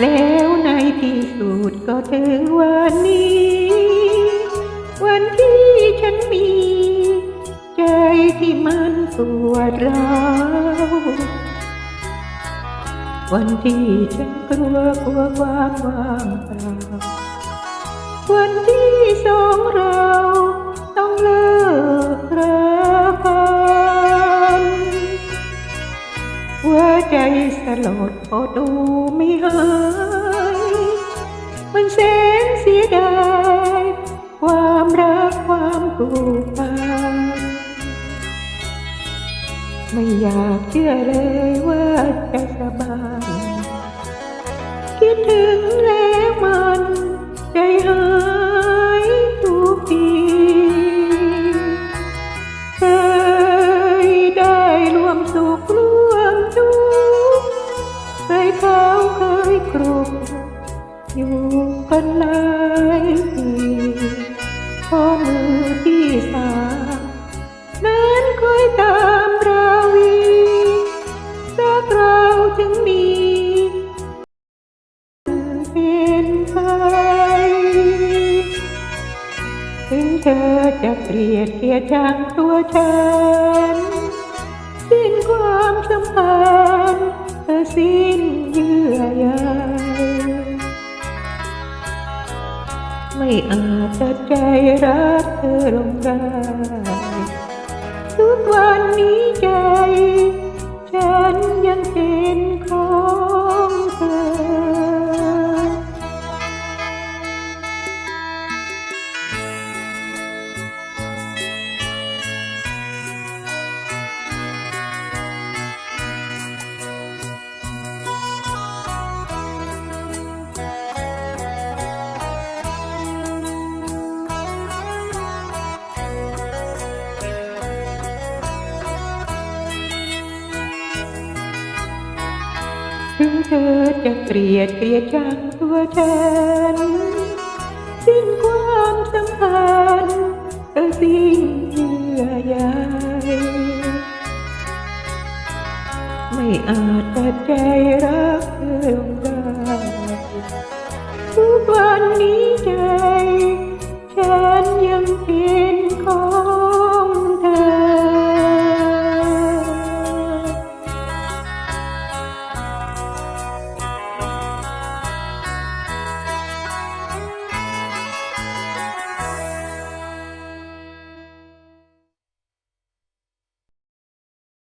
แล้วในที่สุดก็ถึงวันนี้ วันที่ฉันมี ใจที่มันปวดร้าววันที่ฉันกลัวกลัวความว่างเปล่าวันที่สองเรา ใจสลดพอดูไม่หายมันแสนเสียดายความรักความผูกพันไม่อยากเชื่อเลยว่าจะสบายคิดถึงแล้ว อยู่กันหลายปีพอมือที่สามนั้นคอยตามราวีสักเราถึงมีเป็นไปถึงเธอจะเกลียดเกลียดชังตัวฉันสิ้นความสัมพันธ์เธอสิ้น ไม่อาจจะใจรักเธอลงได้ ถึงเธอจะเกลียดเกลียดจังตัวฉันสิ้นความสัมพันธ์ก็สิ้นเยื่อใยไม่อาจตัดใจรักเธอลงได้ทุกวันนี้